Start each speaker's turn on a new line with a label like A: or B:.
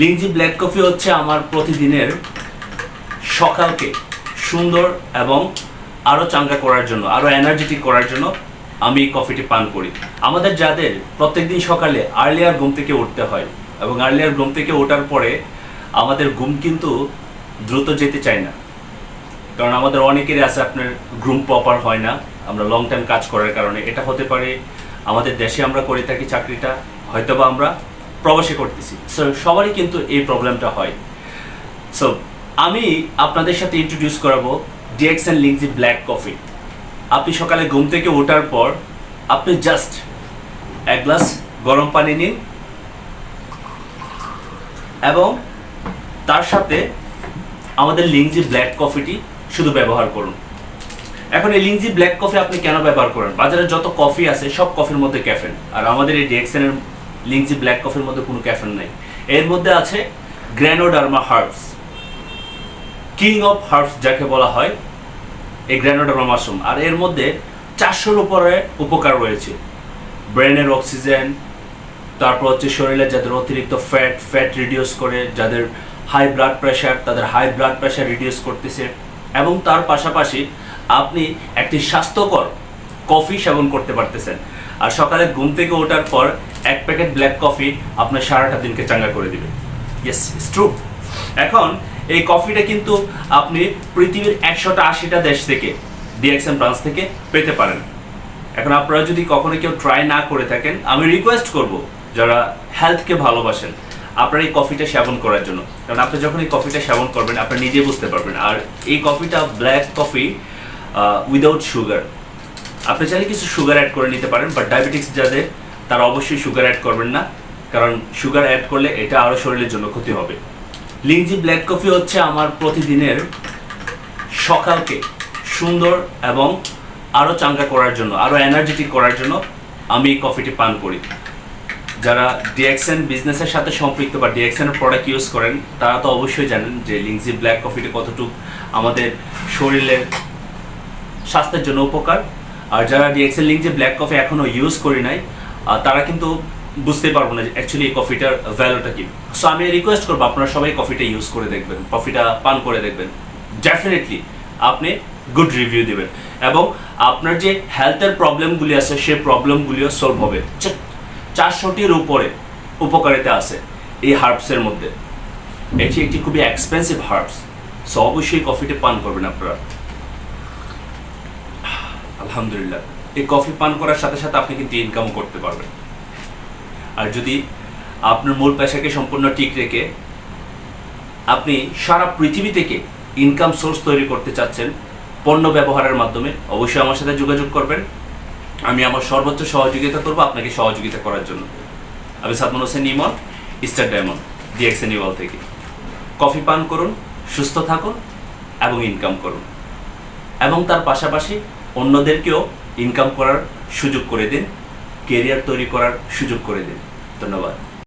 A: Lingzhi black coffee হচ্ছে আমার প্রতিদিনের সকালকে সুন্দর এবং আরও চাঙ্গা করার জন্য আরও এনার্জেটিক করার জন্য আমি এই কফিটি পান করি। আমাদের যাদের প্রত্যেকদিন সকালে আর্লিয়ার ঘুম থেকে উঠতে হয় এবং আর্লিয়ার ঘুম থেকে ওঠার পরে আমাদের ঘুম কিন্তু দ্রুত যেতে চায় না। কারণ আমাদের অনেকেরই আছে আপনার গ্রুম প্রপার হয় না, আমরা লং টাইম কাজ করার কারণে। এটা হতে পারে আমাদের দেশে আমরা করে থাকি চাকরিটা, হয়তোবা আমরা প্রবাসে করতেছি। সো সবারই কিন্তু এই প্রবলেমটা হয়। সো আমি আপনাদের সাথে ইন্ট্রোডিউস করাবো ডিএক্সএন লিংজি ব্ল্যাক কফি আপনি সকালে ঘুম থেকে ওঠার পর আপনি জাস্ট এক গ্লাস গরম পানি নিন এবং তার সাথে আমাদের লিংজি ব্ল্যাক কফিটি শুধু ব্যবহার করুন। এখন এই লিংজি ব্ল্যাক কফি আপনি কেন ব্যবহার করেন? বাজারে যত কফি আছে, সব কফির মধ্যে ক্যাফেন আর আমাদের এই ডিএক্সএন এর লিংজি ব্ল্যাক কফির মধ্যে কোনো ক্যাফেন নেই। এর মধ্যে আছে ganoderma herbs. King of herbs যাকে বলা হয়, এই গ্র্যানোডার্মা মাশরুম। আর এর মধ্যে চারশোর উপরে উপকার রয়েছে। ব্রেনের অক্সিজেন, তারপর হচ্ছে শরীরে যাদের অতিরিক্ত ফ্যাট ফ্যাট রিডিউস করে, যাদের হাই ব্লাড প্রেশার তাদের হাই ব্লাড প্রেশার রিডিউস করতেছে। এবং তার পাশাপাশি আপনি একটি স্বাস্থ্যকর কফি সেবন করতে পারতেছেন। আর সকালে ঘুম থেকে ওঠার পর এক প্যাকেট ব্ল্যাক কফি আপনার সারাটা দিনকে চাঙ্গা করে দিবে। ইয়েস ইটস ট্রু এখন এই কফিটা কিন্তু আপনি পৃথিবীর একশোটা আশিটা দেশ থেকে ডিএক্সএম ব্রাঞ্চ থেকে পেতে পারেন। এখন আপনারা যদি কখনো কেউ ট্রাই না করে থাকেন আমি রিকোয়েস্ট করব যারা হেলথকে ভালোবাসেন আপনার এই কফিটা সেবন করার জন্য। কারণ আপনি যখন এই কফিটা সেবন করবেন আপনি নিজে বুঝতে পারবেন। আর এই কফিটা ব্ল্যাক কফি উইদাউট সুগার আপনি চাইলে কিছু সুগার অ্যাড করে নিতে পারেন বাট ডায়াবেটিক্স যাদের তারা অবশ্যই সুগার অ্যাড করবেন না, কারণ সুগার অ্যাড করলে এটা আরও শরীরের জন্য ক্ষতি হবে। লিংজি ব্ল্যাক কফি হচ্ছে আমার প্রতিদিনের সকালকে সুন্দর এবং আরও চাঙ্গা করার জন্য আরও এনার্জেটিক করার জন্য আমি এই কফিটি পান করি। যারা ডিএক্সএন বিজনেসের সাথে সম্পৃক্ত বা ডিএক্সএন প্রোডাক্ট ইউজ করেন, তারা তো অবশ্যই জানেন যে লিংজি ব্ল্যাক কফিটি কতটুকু আমাদের শরীরের স্বাস্থ্যের জন্য উপকার। আর যারা ডিএক্সএল লিঙ্ক যে ব্ল্যাক কফি এখনও ইউজ করি নাই তারা কিন্তু বুঝতে পারব না যে অ্যাকচুয়ালি এই কফিটার ভ্যালুটা কি। সো আমি রিকোয়েস্ট করব আপনারা সবাই কফিটা ইউজ করে দেখবেন কফিটা পান করে দেখবেন। ডেফিনেটলি আপনি গুড রিভিউ দিবেন। এবং আপনার যে হেলথের প্রবলেমগুলি আছে, সেই প্রবলেমগুলিও সলভ হবে। চারশোটির উপরে উপকারিতা আছে এই হার্বসের মধ্যে। এটি একটি খুবই এক্সপেন্সিভ হার্বস সো অবশ্যই কফিটা পান করবেন আপনারা। আলহামদুলিল্লাহ। এই কফি পান করার সাথে সাথে আপনি কিন্তু ইনকাম করতে পারবেন। আর যদি আপনার মূল পেশাকে সম্পূর্ণ ঠিক রেখে আপনি সারা পৃথিবী থেকে ইনকাম সোর্স তৈরি করতে চাচ্ছেন, পণ্য ব্যবহারের মাধ্যমে, অবশ্যই আমার সাথে যোগাযোগ করবেন। আমি আমার সর্বোচ্চ সহযোগিতা করব আপনাকে সহযোগিতা করার জন্য। আমি Sadman Hossain Emon star diamond DXN ইওয়াল থেকে। কফি পান করুন, সুস্থ থাকুন এবং ইনকাম করুন। এবং তার পাশাপাশি অন্যদেরকেও ইনকাম করার সুযোগ করে দিন কেরিয়ার তৈরি করার সুযোগ করে দিন। ধন্যবাদ।